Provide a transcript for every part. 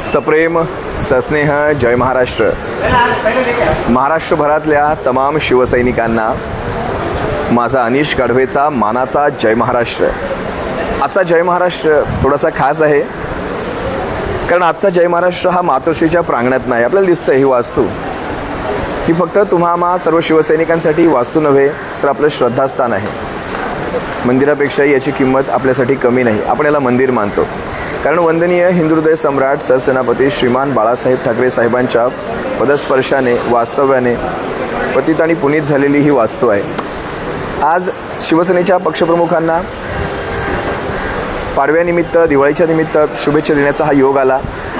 सप्रेम सस्नेह जय महाराष्ट्र. महाराष्ट्रभरातल्या तमाम शिवसैनिकांना माझा अनिश गाढवेचा मानाचा जय महाराष्ट्र. आजचा जय महाराष्ट्र थोडासा खास आहे. कारण आजचा जय महाराष्ट्र हा मातोश्रीच्या प्रांगणात नाही. आपल्याला दिसतं ही वास्तू. ही फक्त तुम्हा सर्व शिवसैनिकांसाठी वास्तू नव्हे तर आपलं श्रद्धास्थान आहे. मंदिरापेक्षाही याची किंमत आपल्यासाठी कमी नाही. आपण याला मंदिर मानतो. कारण वंदनीय हिंदुहृदय सम्राट सरसेनापती श्रीमान बाळासाहेब ठाकरे साहेबांच्या पदस्पर्शाने वास्तव्याने पतित आणि पुनीत झालेली ही वास्तू आहे. आज शिवसेनेच्या पक्षप्रमुखांना पाडव्यानिमित्त दिवाळीच्या निमित्त शुभेच्छा देण्याचा हा योग आला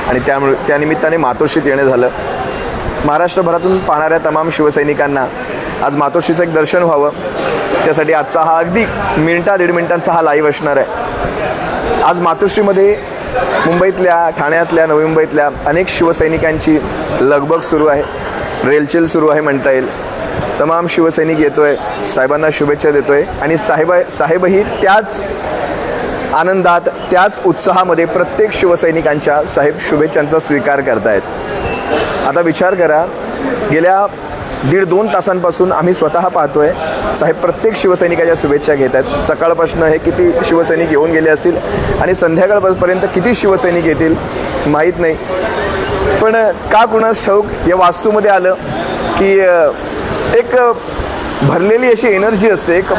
आणि त्यामुळे त्यानिमित्ताने मातोश्रीत येणं झालं. महाराष्ट्रभरातून पाहणाऱ्या तमाम शिवसैनिकांना आज मातोश्रीचं एक दर्शन व्हावं. त्यासाठी आजचा हा अगदी मिनटा दीड मिनिटांचा हा लाईव्ह असणार आहे. आज मातोश्रीमध्ये मुंबईतल्या ठाण्यातल्या नवी मुंबईतल्या अनेक शिवसैनिकांची लगबग सुरू आहे. रेलचेल सुरू आहे म्हणता येईल. तमाम शिवसैनिक येतोय साहेबांना शुभेच्छा देतोय आणि साहेब साहेबही त्याच आनंदात त्याच उत्साहामध्ये प्रत्येक शिवसैनिकांच्या साहेब शुभेच्छांचा स्वीकार करतायत. आता विचार करा गेल्या दीड दोन तासांपासून आम्ही स्वतः पाहतोय. साहेब प्रत्येक शिवसैनिकाच्या शुभेच्छा घेत आहेत. सकाळपासून हे किती शिवसैनिक येऊन गेले असतील आणि संध्याकाळपर्यंत किती शिवसैनिक येतील माहीत नाही. पण का कुणास शौक या वास्तूमध्ये आलं की एक भरलेली अशी एनर्जी असते एक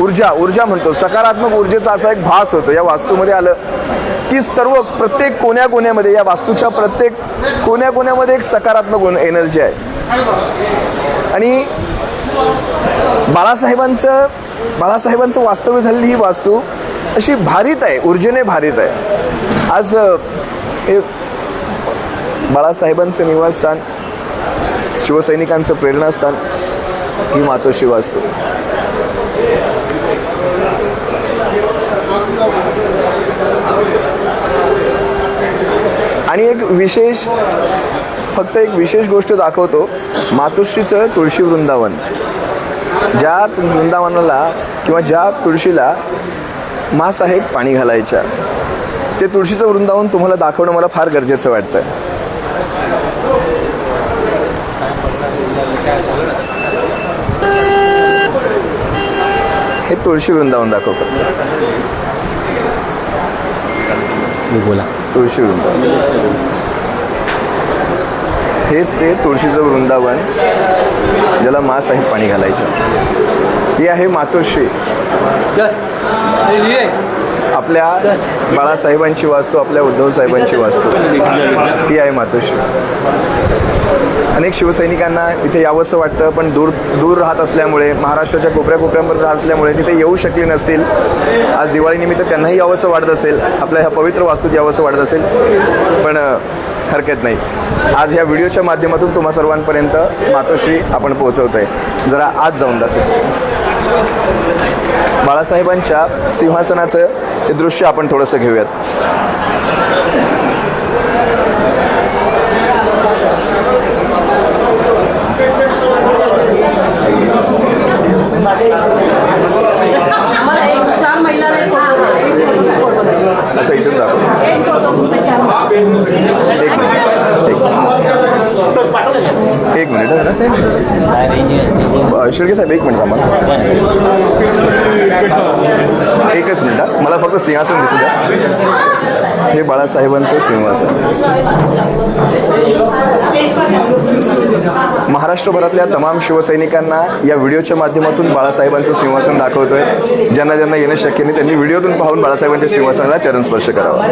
ऊर्जा ऊर्जा म्हणतो. सकारात्मक ऊर्जेचा असा एक भास होतो. या वास्तूमध्ये आलं की सर्व प्रत्येक कोण्या कोण्यामध्ये या वास्तूच्या प्रत्येक कोण्या कोण्यामध्ये एक सकारात्मक एनर्जी आहे. आणि बाळासाहेबांचं बाळासाहेबांचं वास्तव्य झालेली ही वास्तू अशी भारीत आहे ऊर्जेने भारीत आहे. आज हे बाळासाहेबांचं निवासस्थान शिवसैनिकांचं प्रेरणास्थान ही मातोश्री वास्तू. आणि एक विशेष फक्त एक विशेष गोष्ट दाखवतो. मातोश्रीचं तुळशी वृंदावन. ज्या वृंदावनाला किंवा ज्या तुळशीला मासाहेब पाणी घालायच्या ते तुळशीचं वृंदावन तुम्हाला दाखवणं मला फार गरजेचं वाटतं हे तुळशी वृंदावन दाखवतं. बोला. तुळशी वृंदावन. हेच ते तुळशीचं वृंदावन ज्याला मासाहेब पाणी घालायचं ही आहे मातोश्री. आपल्या बाळासाहेबांची वास्तू आपल्या उद्धव साहेबांची वास्तू. ही आहे मातोश्री. अनेक शिवसैनिकांना इथे यावंसं वाटतं पण दूर दूर राहत असल्यामुळे महाराष्ट्राच्या कोपऱ्या कोपऱ्यांवर राहत असल्यामुळे तिथे येऊ शकले नसतील. आज दिवाळीनिमित्त त्यांनाही यावंसं वाटत असेल. आपल्या ह्या पवित्र वास्तूत यावंसं वाटत असेल. पण हरकत नाही. आज ह्या व्हिडिओच्या माध्यमातून तुम्हा सर्वांपर्यंत मातोश्री आपण पोहोचवतोय. जरा आज जाऊन जातो बाळासाहेबांच्या सिंहासनाचं ते दृश्य आपण थोडंसं घेऊयात. असं इथून दाखव. एक मिनिट शिर्के साहेब एक मिनिट आम्हाला एकच मिनिट मला फक्त सिंहासन दिसू द्या. हे बाळासाहेबांचं सिंहासन. महाराष्ट्रभरातल्या तमाम शिवसैनिकांना या व्हिडिओच्या माध्यमातून बाळासाहेबांचं सिंहासन दाखवतोय. ज्यांना ज्यांना येणं शक्य नाही त्यांनी व्हिडिओतून पाहून बाळासाहेबांच्या सिंहासनाला चरण स्पर्श करावा.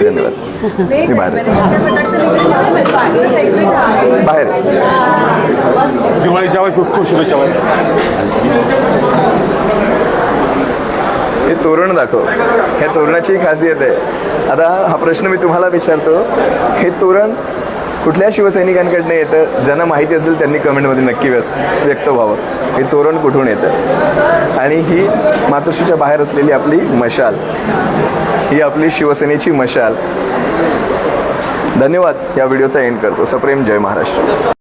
धन्यवाद. मी बाहेर बाहेर. दिवाळीच्या खूप खूप शुभेच्छा हे तोरण दाखव. ह्या तोरणाची खासियत आहे. आता हा प्रश्न मी तुम्हाला विचारतो. हे तोरण कुठल्या शिवसैनिकांकडनं येतं? ज्यांना माहिती असेल त्यांनी कमेंटमध्ये नक्की व्यस व्यक्त व्हावं. हे तोरण कुठून येतं? आणि ही मातोश्रीच्या बाहेर असलेली आपली मशाल. ही आपली शिवसेनेची मशाल. धन्यवाद. या व्हिडिओचा एंड करतो. सप्रेम जय महाराष्ट्र.